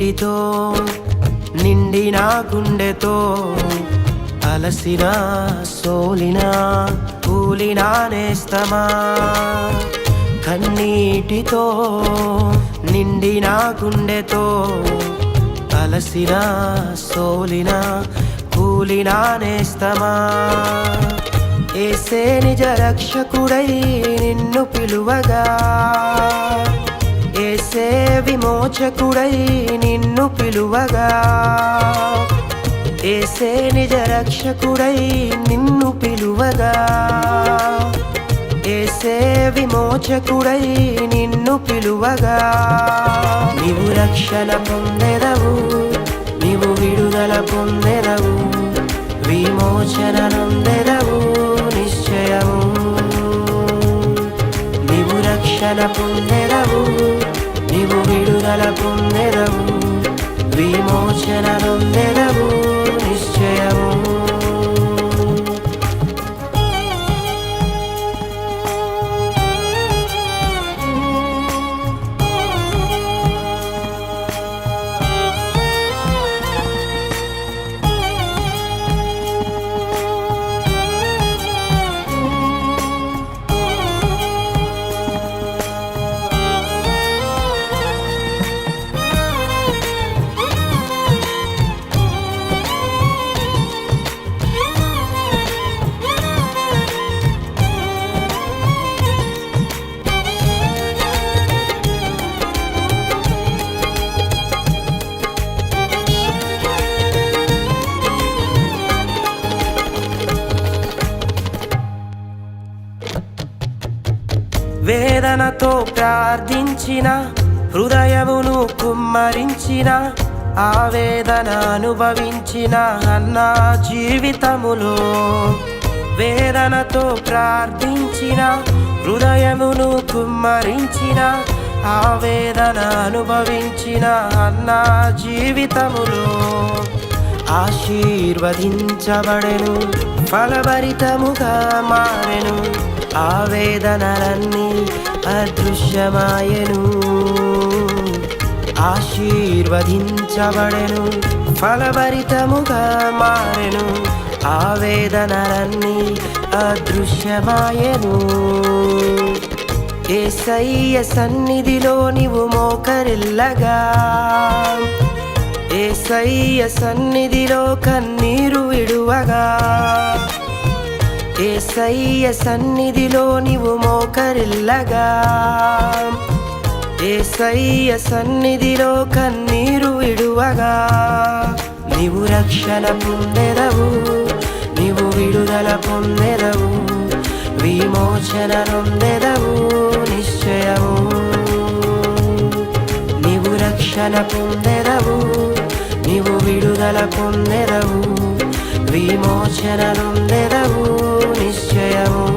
నీటితో నిండిన గుండెతో అలసిన సోలిన కూలిన నేస్తమా? కన్నీటితో నిండిన గుండెతో అలసిన సోలిన కూలిన నేస్తమా? ఏసే నిజ రక్షకుడై నిన్ను పిలువగా ఏసే విమోచకుడై నిన్ను పిలువగా? ఏసే నిజ రక్షకుడై నిన్ను పిలువగా? ఏసే విమోచకుడై నిన్ను పిలువగా? నీవు రక్షణ పొందెదవు నీవు విడుదల పొందెదవు విమోచన నొందెదవు నిశ్చయము. నీవు రక్షణ పొందెదవు మంగళ పొందెదవు విమోచన నొందెదవు వేదనతో ప్రార్థించిన హృదయమును కుమ్మరించిన ఆవేదన అనుభవించిన అన్న జీవితములో. వేదనతో ప్రార్థించిన హృదయమును కుమ్మరించిన ఆవేదన అనుభవించిన అన్న జీవితములో. ఆశీర్వదించబడెను ఫలభరితముగా మారెను ఆవేదనలన్నీ అదృశ్యమాయను ఆశీర్వదించబడెను ఫలభరితముగా మారెను ఆవేదనలన్నీ అదృశ్యమాయెను. ఏసయ్య సన్నిధిలో నీవు మోకరిల్లగా ఏసయ్య సన్నిధిలో కన్నీరు విడువగా ఏసయ్య సన్నిధిలో నీవు మోకరిల్లగా. ఏసయ్య సన్నిధిలో కన్నీరు విడువగా. నీవు రక్షణ పొందెదవు నీవు విడుదల పొందెదవు విమోచన నొందెదవు నిశ్చయము. నీవు రక్షణ పొందెదవు నీవు విడుదల పొందెదవు విమోచన నొందెదవు. నిశ్చయము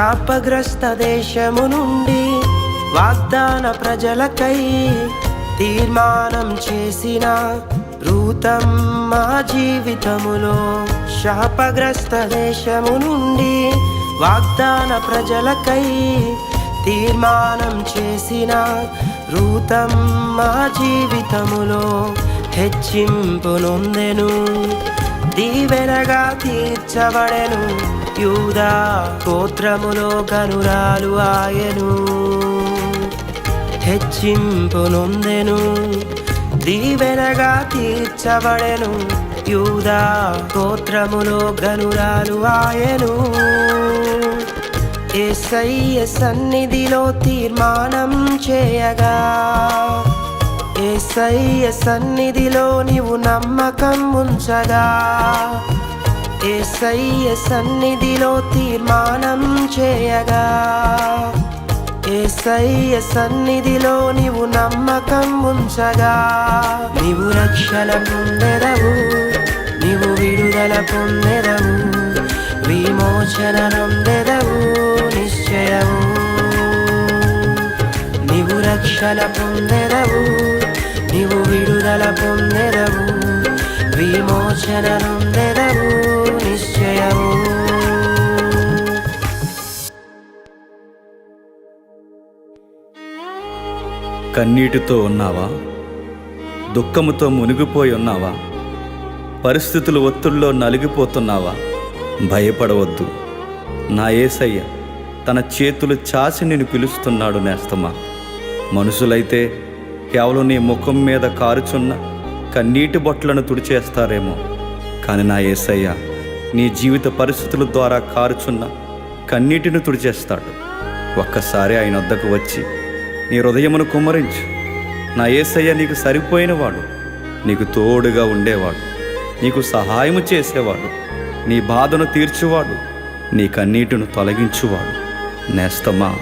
శాపగ్రస్త దేశము నుండి వాగ్దాన ప్రజలకై తీర్మానం చేసిన రూతం మా జీవితములో. శాపగ్రస్త దేశము నుండి వాగ్దాన ప్రజలకై తీర్మానం చేసిన రూతం మా జీవితములో. హెచ్చింపు నొందెను దీవెనగా తీర్చబడెను. యూదా గోత్రములో గనురాలు ఆయను. హెచ్చింపు నొందెను దీవెనగా తీర్చబడెను. యూదా గోత్రములో గనురాలు ఆయను. ఏసయ్య సన్నిధిలో తీర్మానం చేయగా. ఏసయ్య సన్నిధిలో నీవు నమ్మకం ఉంచగా. ఏసయ్య సన్నిధిలో తీర్మానం చేయగా ఏసయ్య సన్నిధిలో నీవు నమ్మకం ఉంచగా. నీవు రక్షణ పొందెదవు నీవు విడుదల పొందెదవు విమోచన నొందెదవు నిశ్చయము. నీవు రక్షణ పొందెదవు నీవు విడుదల పొందెదవు. విమోచన నిశ్చయము. కన్నీటితో ఉన్నావా? దుఃఖముతో మునిగిపోయి ఉన్నావా? పరిస్థితులు ఒత్తిడిలో నలిగిపోతున్నావా? భయపడవద్దు. నా ఏసయ్య తన చేతులు చాచి నేను పిలుస్తున్నాడు నేస్తమా. మనుషులైతే కేవలం నీ ముఖం మీద కారుచున్న కన్నీటి బొట్లను తుడిచేస్తారేమో. కానీ నా ఏసయ్య నీ జీవిత పరిస్థితుల ద్వారా కారుచున్న కన్నీటిని తుడిచేస్తాడు. ఒక్కసారి ఆయన వద్దకు వచ్చి నీ హృదయమును కుమ్మరించు. నా ఏసయ్య నీకు సరిపోయినవాడు నీకు తోడుగా ఉండేవాడు నీకు సహాయము చేసేవాడు నీ బాధను తీర్చువాడు నీ కన్నీటిను తొలగించువాడు. నేస్తమా?